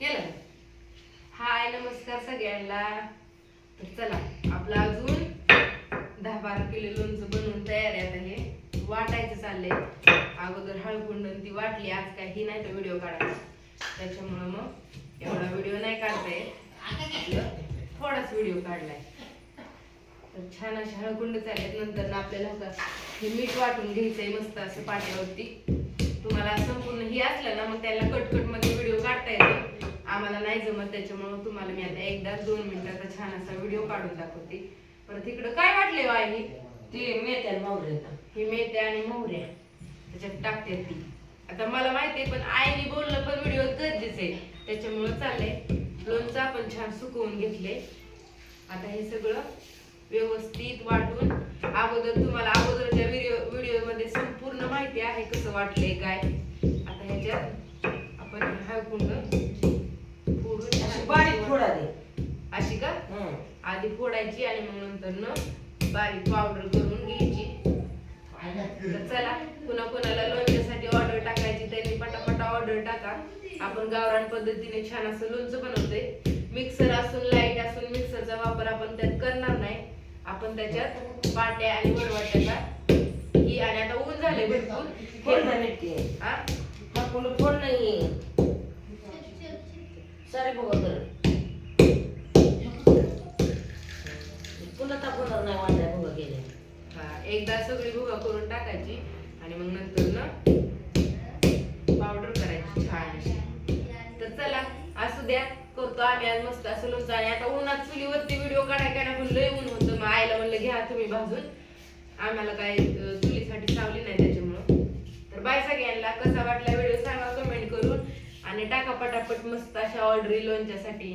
केलं? हाय नमस्कार सगळ्यांना. तर चला आपलं अजून दहा बारा किलो लोणचं बनवून तयार आहे आता हे. वाटायचं चाललंय. अगोदर हळकुंड ती वाटली आज काय ही नाही तर व्हिडिओ काढायचा. त्याच्यामुळं मग एवढा व्हिडिओ नाही काढता येत आपलं थोडाच व्हिडिओ काढलाय. तर छान असे हळकुंड चाललेत नंतर ना आपल्याला हे मीठ वाटून घ्यायचंय मस्त असं पाट्यावरती तुम्हाला संपूर्ण ही असलं ना मग त्याला कट आम्हाला नाही जमत त्याच्यामुळे तुम्हाला मी आता एकदा दोन मिनिटाचा छान असा व्हिडिओ काढून दाखवते. परत इकडं काय वाटले वाहिनी ते मेथ्या मावळे ही मेथ्या आणि मोहऱ्या. त्याच्यात टाकते ती. आता मला माहितीये पण आईने बोलणं पण व्हिडिओ गरजेचं आहे. त्याच्यामुळं चाललंय. लोणचं आपण छान सुकवून घेतले आता हे सगळं व्यवस्थित वाटून अगोदर तुम्हाला अगोदरच्या व्हिडिओ व्हिडिओमध्ये संपूर्ण माहिती आहे कसं वाटलंय काय? आता ह्याच्यात आपण हळकुंड फोडून आधी फोडायची आणि मग नंतर न बारीक पावडर करून घ्यायची. तर चला कुणा कुणाला लोणच्यासाठी ऑर्डर टाकायची त्यांनी पटापटा ऑर्डर टाका. आपण गावरान पद्धतीने छान असं लोणचं बनवतोय. मिक्सर असून लाइट असून मिक्सरचा वापर आपण त्यात करणार नाही. आपण त्याच्यात पाट्या आणि वरवाट्याचा ही आणि आता ऊन झाले भरपूर. फोड नाही सुद्धा तापवणार नाही वाटाय भुगा गेले हा एकदा सगळी भुगा करून टाकायची आणि मग नंतर ना पावडर करायची छान अशी तर चला असू द्या करतो आम्ही आज मस्त असं लोणचं. आणि आता उन्हात चुलीवरती व्हिडिओ काढाय काय म्हणलं लय ऊन होतं. मग आईला म्हणलं घ्या तुम्ही भाजून. आम्हाला काय चुलीसाठी सावली नाही त्याच्यामुळं. तर बाय सगळ्यांना कसा वाटला व्हिडिओ सांगा कमेंट करून. आणि टाका पटापट मस्त अशा ऑर्डरी लोणच्यासाठी.